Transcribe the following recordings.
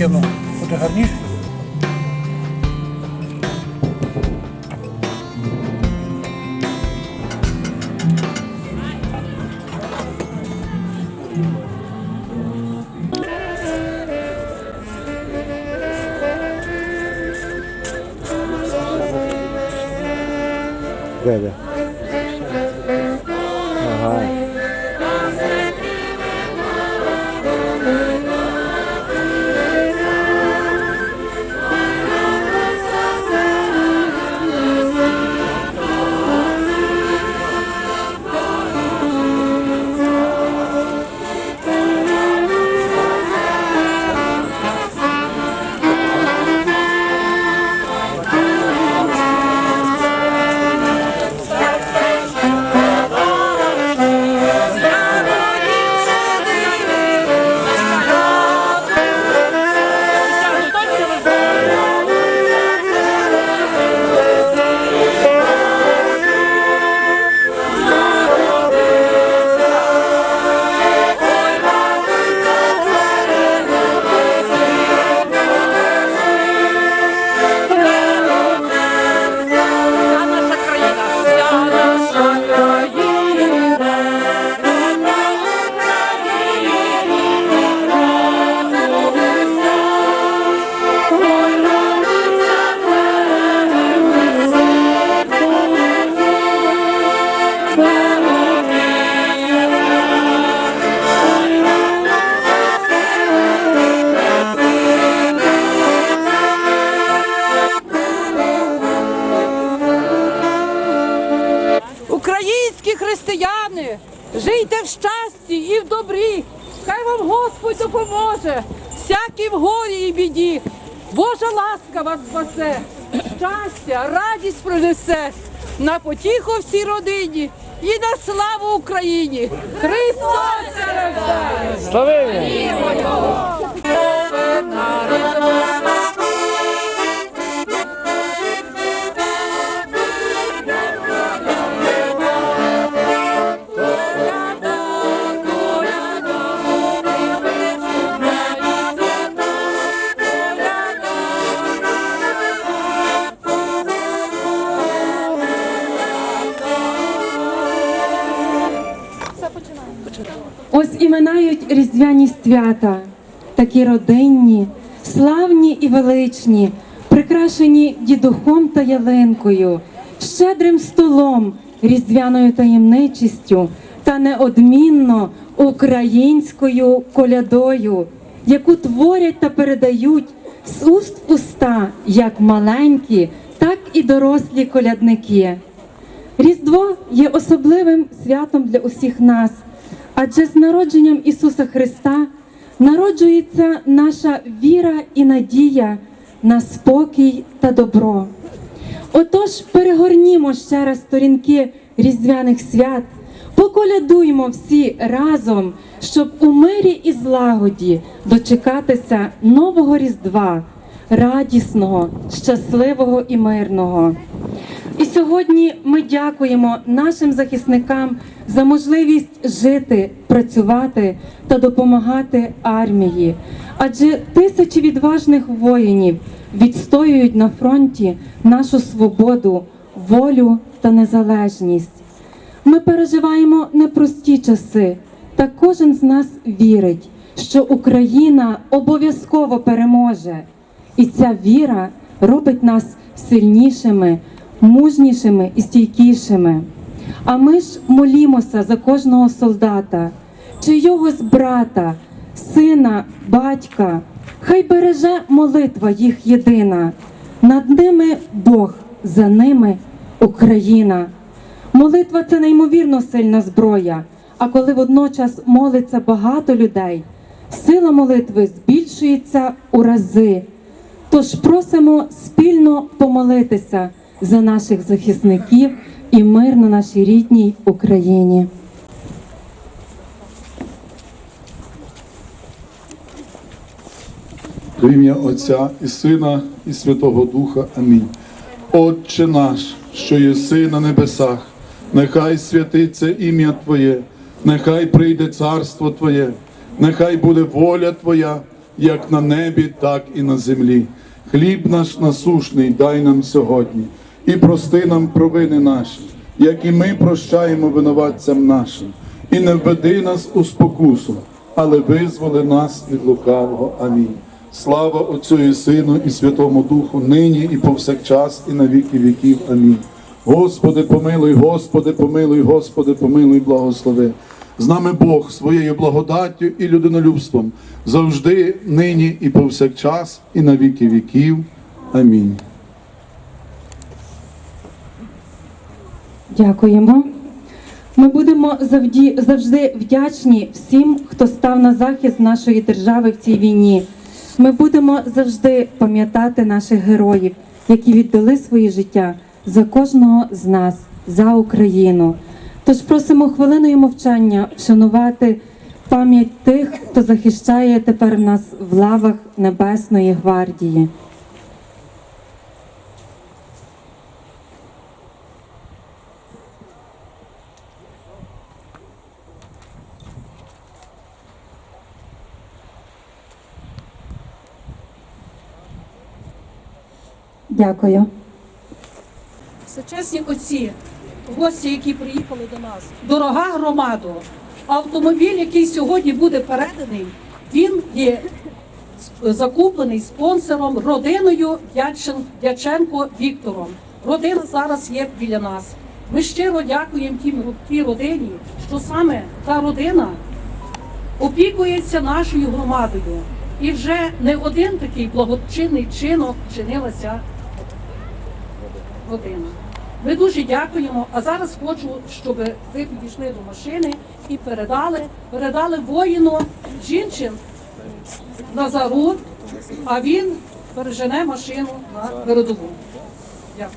Кину, буде гарніше. Господь всякі в горі і біді. Божа ласка вас спасе, щастя, радість принесе на потіху всій родині і на славу Україні. Христос рождає! Славимо! Різдвяні свята, такі родинні, славні і величні, прикрашені дідухом та ялинкою, щедрим столом, різдвяною таємничістю та неодмінно українською колядою, яку творять та передають з уст в уста як маленькі, так і дорослі колядники. Різдво є особливим святом для усіх нас, адже з народженням Ісуса Христа народжується наша віра і надія на спокій та добро. Отож, перегорнімо ще раз сторінки різдвяних свят, поколядуймо всі разом, щоб у мирі і злагоді дочекатися нового Різдва, радісного, щасливого і мирного. І сьогодні ми дякуємо нашим захисникам за можливість жити, працювати та допомагати армії. Адже тисячі відважних воїнів відстоюють на фронті нашу свободу, волю та незалежність. Ми переживаємо непрості часи, та кожен з нас вірить, що Україна обов'язково переможе. І ця віра робить нас сильнішими, мужнішими і стійкішими. А ми ж молімося за кожного солдата, чи чийогось брата, сина, батька. Хай береже молитва їх єдина. Над ними Бог, за ними Україна. Молитва це неймовірно сильна зброя. А коли водночас молиться багато людей, сила молитви збільшується у рази. Тож просимо спільно помолитися за наших захисників і мир на нашій рідній Україні. До ім'я Отця і Сина, і Святого Духа. Амінь. Отче наш, що єси на небесах, нехай святиться ім'я Твоє, нехай прийде царство Твоє, нехай буде воля Твоя, як на небі, так і на землі. Хліб наш насушний дай нам сьогодні, і прости нам провини наші, як і ми прощаємо винуватцям нашим, і не введи нас у спокусу, але визволи нас від лукавого. Амінь. Слава Отцю і Сину, і Святому Духу, нині і повсякчас, і на віки віків. Амінь. Господи, помилуй, Господи, помилуй, Господи, помилуй, благослови. З нами Бог своєю благодаттю і людинолюбством завжди, нині і повсякчас, і на віки віків. Амінь. Дякуємо. Ми будемо завді, завжди вдячні всім, хто став на захист нашої держави в цій війні. Ми будемо завжди пам'ятати наших героїв, які віддали своє життя за кожного з нас, за Україну. Тож просимо хвилиною мовчання вшанувати пам'ять тих, хто захищає тепер нас в лавах Небесної гвардії. Дякую. Всечесні отці, гості, які приїхали до нас, дорога громадо, автомобіль, який сьогодні буде переданий, він є закуплений спонсором родиною Дячен- Дяченко Віктором. Родина зараз є біля нас. Ми щиро дякуємо тій родині, що саме та родина опікується нашою громадою. І вже не один такий благочинний чинок чинилася родина. Ми дуже дякуємо. А зараз хочу, щоб ви підійшли до машини і передали, передали воїну жінчин Назару, а він пережене машину на передову. Дякую.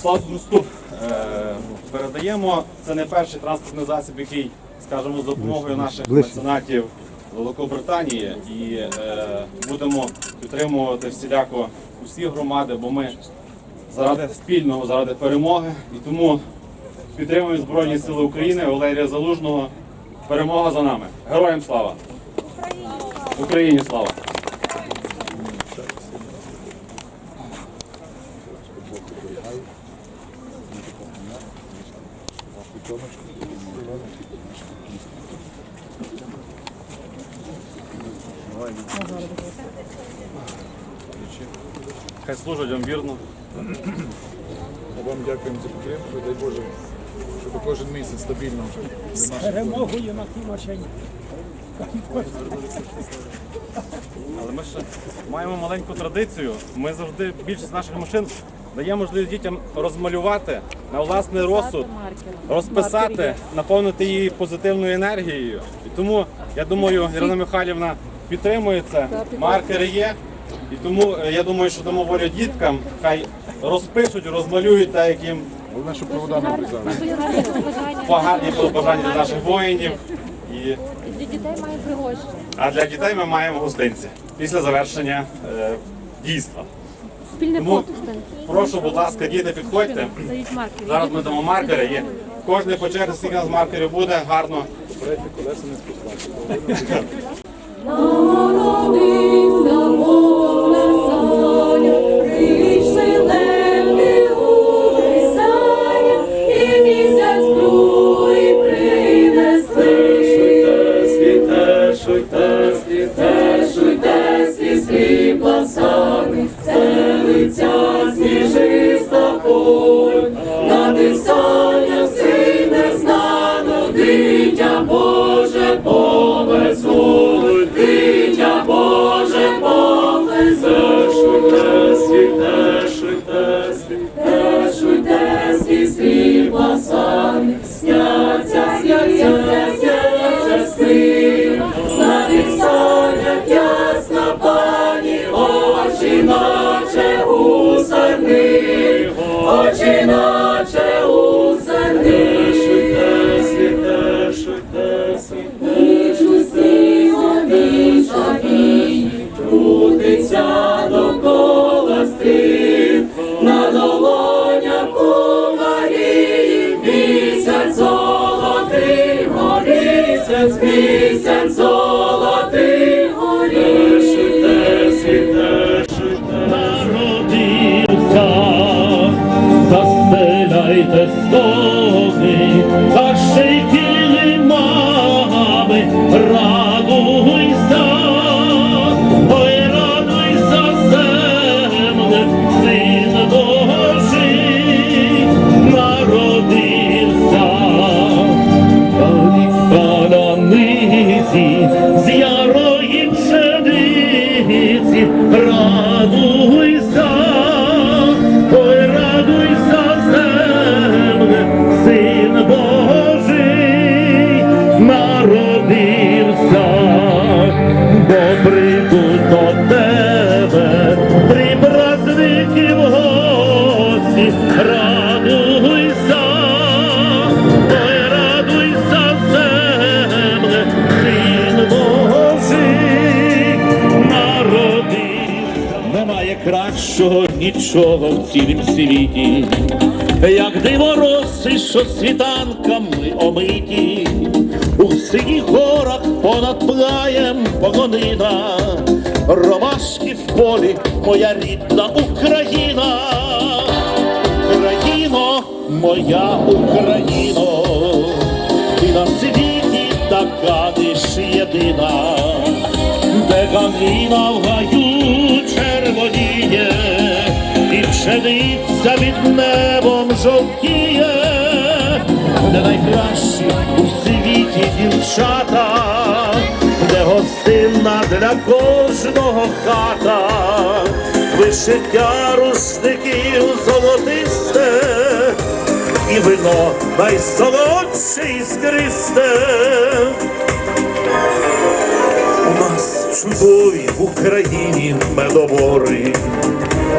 Слава Христу! Е, Передаємо. Це не перший транспортний засіб, який, скажімо, з допомогою наших меценатів Великобританії. І е, будемо підтримувати всіляко усі громади, бо ми заради спільного, заради перемоги. І тому підтримуємо Збройні Сили України, Валерія Залужного. Перемога за нами. Героям слава! Україні слава! Хай служать вам вірно. Вам дякуємо за підтримку. Дай Боже, щоб кожен місяць стабільно для наших Перемогою на тій машині. Але ми ще маємо маленьку традицію. Ми завжди більшість наших машин дає можливість дітям розмалювати на власний розсуд, розписати, наповнити її позитивною енергією. І тому я думаю, Ірина Михайлівна підтримує це. Маркери є. І тому е, я думаю, що дамо волю діткам, хай розпишуть, розмалюють так, як їм Головне, щоб провода не обрізали. погані побажання для наших воїнів. І Для дітей має пригощення. А для дітей ми маємо гостинці після завершення е, дійства. Спільне Тому фото стане. прошу, будь ласка, діти, підходьте. Дають. Зараз ми дамо маркери і кожен по черзі, скільки у нас маркерів буде, гарно. Народився Бог шуйте, сон, сняться, сняться місяць, місяць золотий горів. народився, застеляйте столи, кращого нічого в цілім світі, як диво роси, що світанками омиті, у синіх горах понад плаєм погонина, ромашки в полі, моя рідна Україна. Україно, моя Україно, ти на світі така лиш єдина, де галина в гаю пшениця від небом жовтіє, де найкращі у світі дівчата, де гостинна для кожного хата, вишиття рушників золотисте, і вино найсолодше іскристе. Нас чудові в Україні медобори,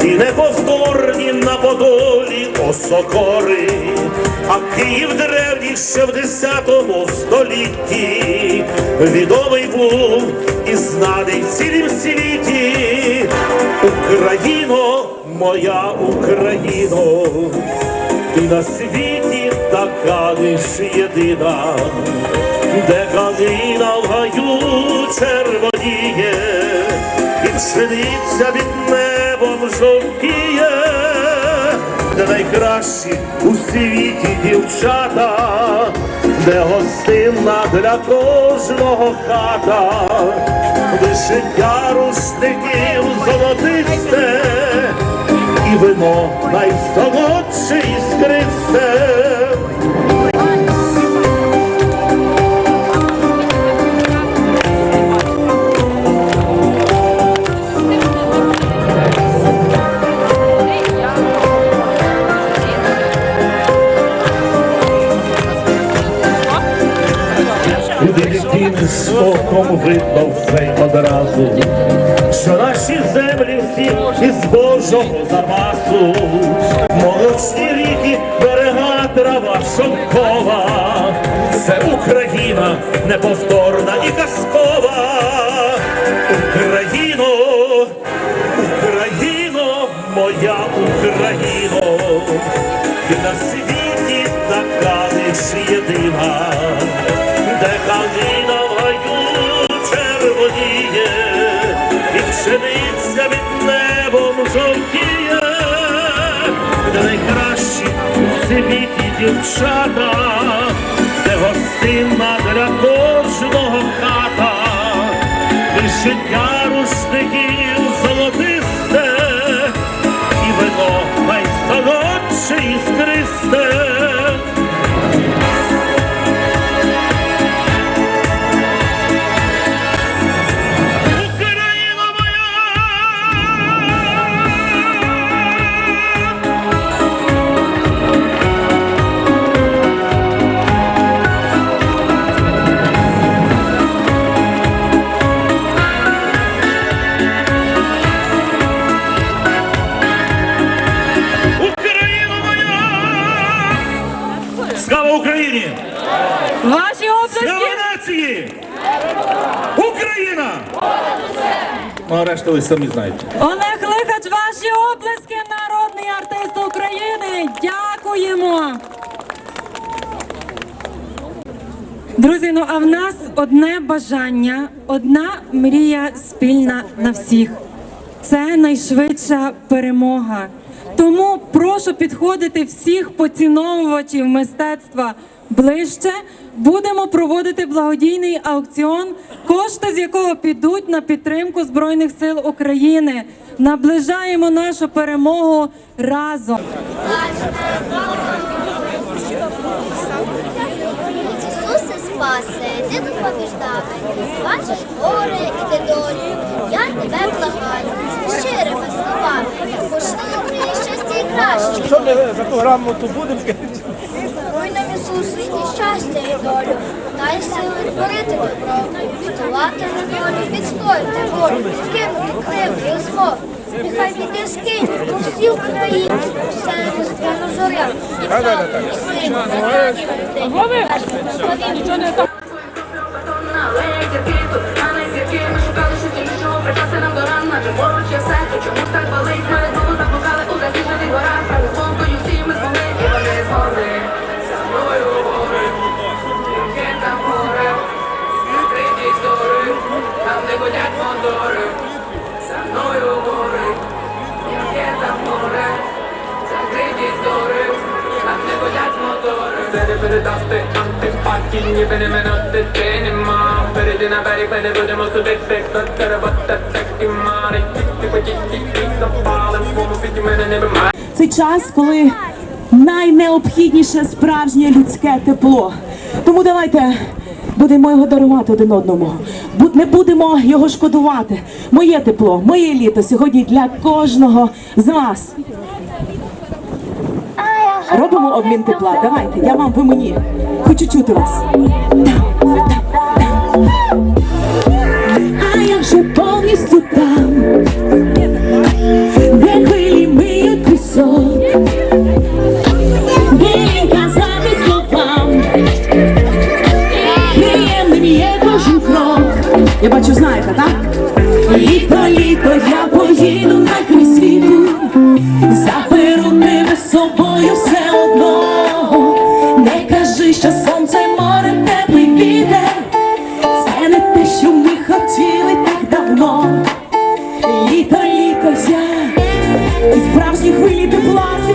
і неповторні на подолі осокори, а Київ древній ще в десятому столітті відомий був і знаний в цілім світі. Україно, моя Україно, ти на світі така лиш єдина, де калина в гаю червоніє, і від небом жовтіє, де найкращі у світі дівчата, де гостинна для кожного хата, вишиття рушників золотисте, і вино найсолодше іскристе. Кинеш оком видно все одразу, що наші землі всі із Божого запасу, молочні ріки, берега трава шовкова, це Україна неповторна і казкова. Україно, Україно, моя Україно, ти на світі така лиш єдина. Де пшениця від небом жовтіє, де найкращі у світі дівчата, де гостинна для кожного хата, вишиття рушників золотисте, і вино найсолодше іскристе. Слава Україні! Ваші обласки! Слава нації! Україна! Ну, а решту ви самі знаєте. Олег Лихач, ваші оплески, народний артист України. Дякуємо. Друзі, ну а в нас одне бажання, одна мрія спільна на всіх. Це найшвидша перемога. Тому прошу підходити всіх поціновувачів мистецтва ближче. Будемо проводити благодійний аукціон, кошти з якого підуть на підтримку Збройних сил України. Наближаємо нашу перемогу разом. Ісусе спасе, ти тут побіждав, бачиш горе і ти долю. Я тебе благаю, щирими словами, пошли Україні щастя і краще. Що ми за ту грамоту будемо? Даруй нам Ісусе, і щастя і долю. Дай сили творити добро, врятувати недолю, відстояти волю, скинути кривду і зло. Нехай війде скинь по всій Україні, усе різдвяну зоря. І правду, і силу, Нічого не так. А не зірки ми шукали, що ті, що прикраси нам до ран, наче поруч є все, то чомусь так болить, ми ніби не минути ти нема. Впереді наперед ми не будемо судити, хто це робота такі мари. Ті потіки, ті запалим, свому світі мене не вимагає. Це час, коли найнеобхідніше справжнє людське тепло. Тому давайте будемо його дарувати один одному. Не будемо його шкодувати. Моє тепло, моє літо сьогодні для кожного з вас. Робимо обмін тепла. Давайте, я вам, ви мені. Хочу чути вас. А я вже повністю там, де хвилі миють пісок. Казати є кожен крок. Я бачу, знаєте, так? Літо, літо, я справжні хвилі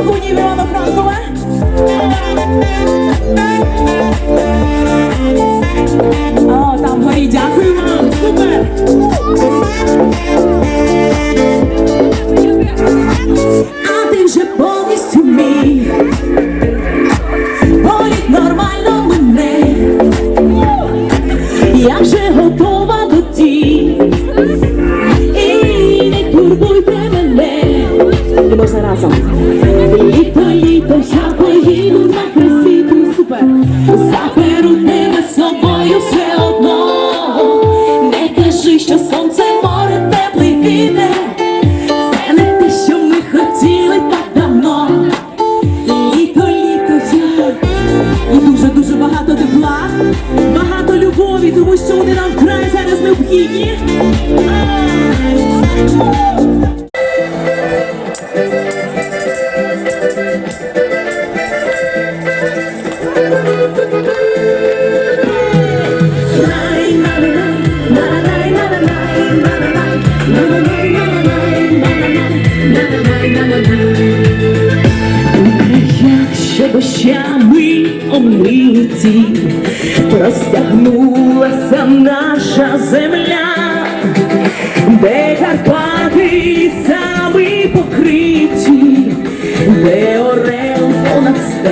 зараз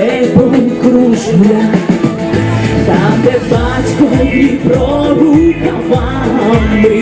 степом кружля, там, де батько Дніпро рукавами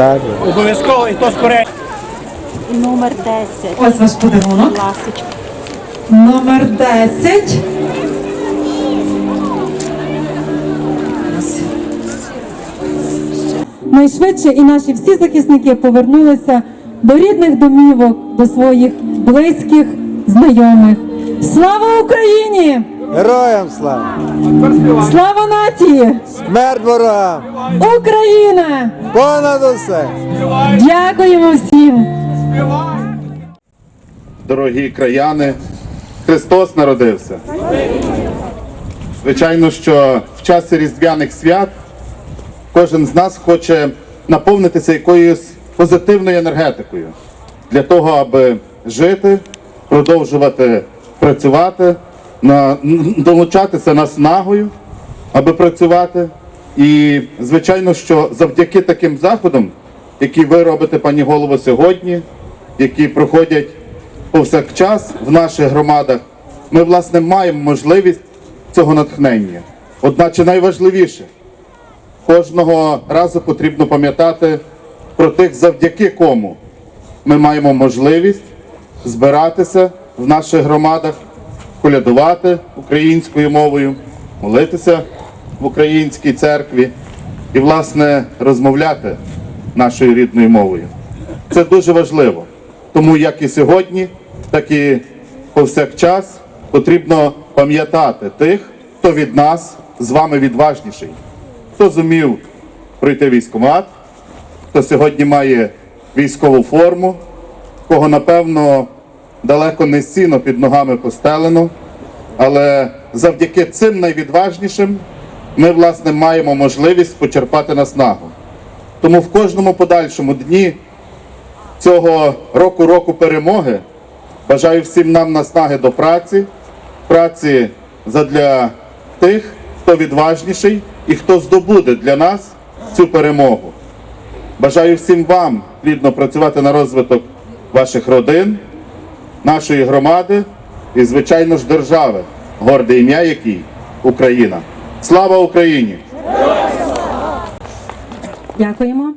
Так. Обов'язково і хто скорее. Номер 10. Ось ваш подарунок. Ласочка. Номер 10. Найшвидше і наші всі захисники повернулися до рідних домівок, до своїх близьких, знайомих. Слава Україні! Героям слава! Слава нації! Смерть ворогам! Україна! Понад усе! Дякуємо всім! Дорогі краяни, Христос народився. Звичайно, що в часі Різдвяних свят кожен з нас хоче наповнитися якоюсь позитивною енергетикою для того, аби жити, продовжувати працювати, долучатися наснагою, аби працювати. І звичайно, що завдяки таким заходам, які ви робите, пані голово, сьогодні, які проходять повсякчас в наших громадах, ми власне маємо можливість цього натхнення. Одначе найважливіше, кожного разу потрібно пам'ятати про тих, завдяки кому ми маємо можливість збиратися в наших громадах, колядувати українською мовою, молитися в українській церкві і, власне, розмовляти нашою рідною мовою. Це дуже важливо. Тому як і сьогодні, так і повсякчас потрібно пам'ятати тих, хто від нас з вами відважніший, хто зумів пройти військкомат, хто сьогодні має військову форму, кого напевно далеко не сіно під ногами постелено. Але завдяки цим найвідважнішим ми власне маємо можливість почерпати наснагу. Тому в кожному подальшому дні цього року року перемоги бажаю всім нам наснаги до праці, праці задля тих, хто відважніший і хто здобуде для нас цю перемогу. Бажаю всім вам плідно працювати на розвиток ваших родин, нашої громади і, звичайно ж, держави, горде ім'я якій Україна. Слава Україні! Дякуємо.